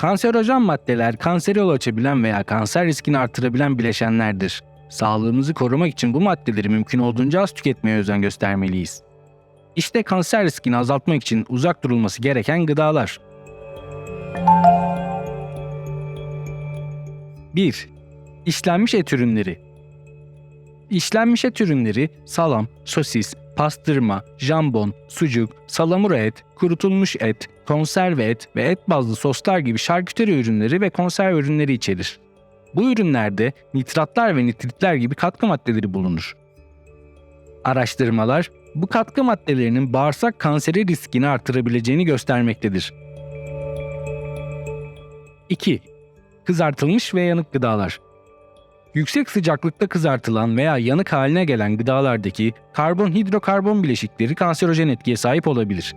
Kanserojen maddeler kansere yol açabilen veya kanser riskini artırabilen bileşenlerdir. Sağlığımızı korumak için bu maddeleri mümkün olduğunca az tüketmeye özen göstermeliyiz. İşte kanser riskini azaltmak için uzak durulması gereken gıdalar. 1. İşlenmiş et ürünleri. İşlenmiş et ürünleri salam, sosis, pastırma, jambon, sucuk, salamura et, kurutulmuş et, konserve et ve et bazlı soslar gibi şarküteri ürünleri ve konserve ürünleri içerir. Bu ürünlerde nitratlar ve nitritler gibi katkı maddeleri bulunur. Araştırmalar bu katkı maddelerinin bağırsak kanseri riskini artırabileceğini göstermektedir. 2. Kızartılmış ve yanık gıdalar. Yüksek sıcaklıkta kızartılan veya yanık haline gelen gıdalardaki karbon hidrokarbon bileşikleri kanserojen etkiye sahip olabilir.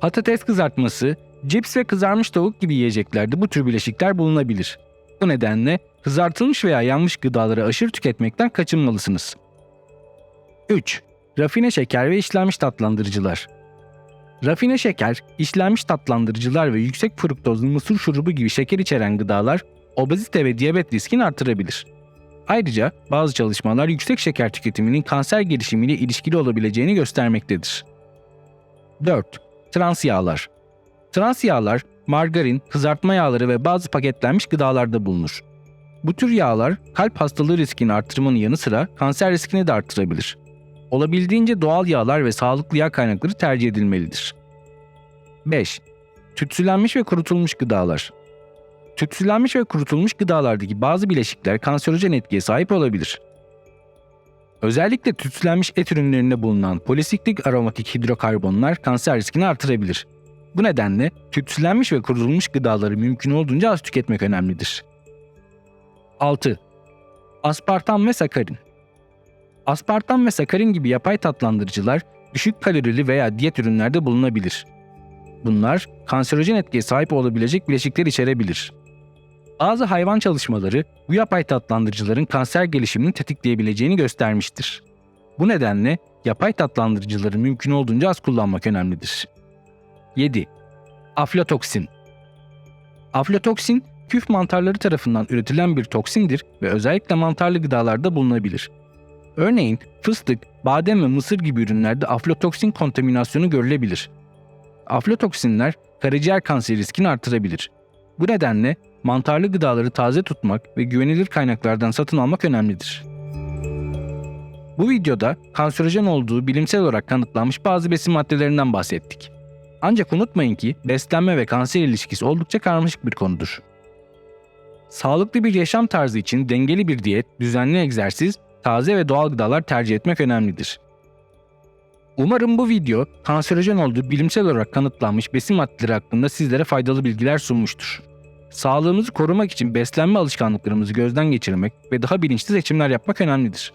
Patates kızartması, cips ve kızarmış tavuk gibi yiyeceklerde bu tür bileşikler bulunabilir. Bu nedenle kızartılmış veya yanmış gıdaları aşırı tüketmekten kaçınmalısınız. 3. Rafine şeker ve işlenmiş tatlandırıcılar. Rafine şeker, işlenmiş tatlandırıcılar ve yüksek fruktozlu mısır şurubu gibi şeker içeren gıdalar obezite ve diyabet riskini artırabilir. Ayrıca bazı çalışmalar yüksek şeker tüketiminin kanser gelişimiyle ilişkili olabileceğini göstermektedir. 4. Trans yağlar. Trans yağlar, margarin, kızartma yağları ve bazı paketlenmiş gıdalarda bulunur. Bu tür yağlar kalp hastalığı riskini artırmanın yanı sıra kanser riskini de artırabilir. Olabildiğince doğal yağlar ve sağlıklı yağ kaynakları tercih edilmelidir. 5. Tütsülenmiş ve kurutulmuş gıdalar. Tütsülenmiş ve kurutulmuş gıdalardaki bazı bileşikler kanserojen etkiye sahip olabilir. Özellikle tütsülenmiş et ürünlerinde bulunan polisiklik aromatik hidrokarbonlar kanser riskini artırabilir. Bu nedenle tütsülenmiş ve kurutulmuş gıdaları mümkün olduğunca az tüketmek önemlidir. 6. Aspartam ve sakarin. Aspartam ve sakarin gibi yapay tatlandırıcılar düşük kalorili veya diyet ürünlerde bulunabilir. Bunlar kanserojen etkiye sahip olabilecek bileşikler içerebilir. Bazı hayvan çalışmaları bu yapay tatlandırıcıların kanser gelişimini tetikleyebileceğini göstermiştir. Bu nedenle yapay tatlandırıcıları mümkün olduğunca az kullanmak önemlidir. 7. Aflatoksin Aflatoksin, küf mantarları tarafından üretilen bir toksindir ve özellikle mantarlı gıdalarda bulunabilir. Örneğin fıstık, badem ve mısır gibi ürünlerde aflatoksin kontaminasyonu görülebilir. Aflatoksinler karaciğer kanseri riskini artırabilir. Bu nedenle mantarlı gıdaları taze tutmak ve güvenilir kaynaklardan satın almak önemlidir. Bu videoda kanserojen olduğu bilimsel olarak kanıtlanmış bazı besin maddelerinden bahsettik. Ancak unutmayın ki beslenme ve kanser ilişkisi oldukça karmaşık bir konudur. Sağlıklı bir yaşam tarzı için dengeli bir diyet, düzenli egzersiz, taze ve doğal gıdalar tercih etmek önemlidir. Umarım bu video kanserojen olduğu bilimsel olarak kanıtlanmış besin maddeleri hakkında sizlere faydalı bilgiler sunmuştur. Sağlığımızı korumak için beslenme alışkanlıklarımızı gözden geçirmek ve daha bilinçli seçimler yapmak önemlidir.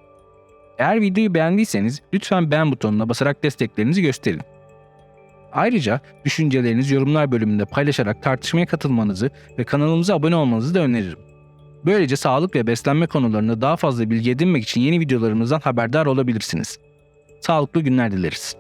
Eğer videoyu beğendiyseniz lütfen beğen butonuna basarak desteklerinizi gösterin. Ayrıca düşüncelerinizi yorumlar bölümünde paylaşarak tartışmaya katılmanızı ve kanalımıza abone olmanızı da öneririm. Böylece sağlık ve beslenme konularında daha fazla bilgi edinmek için yeni videolarımızdan haberdar olabilirsiniz. Sağlıklı günler dileriz.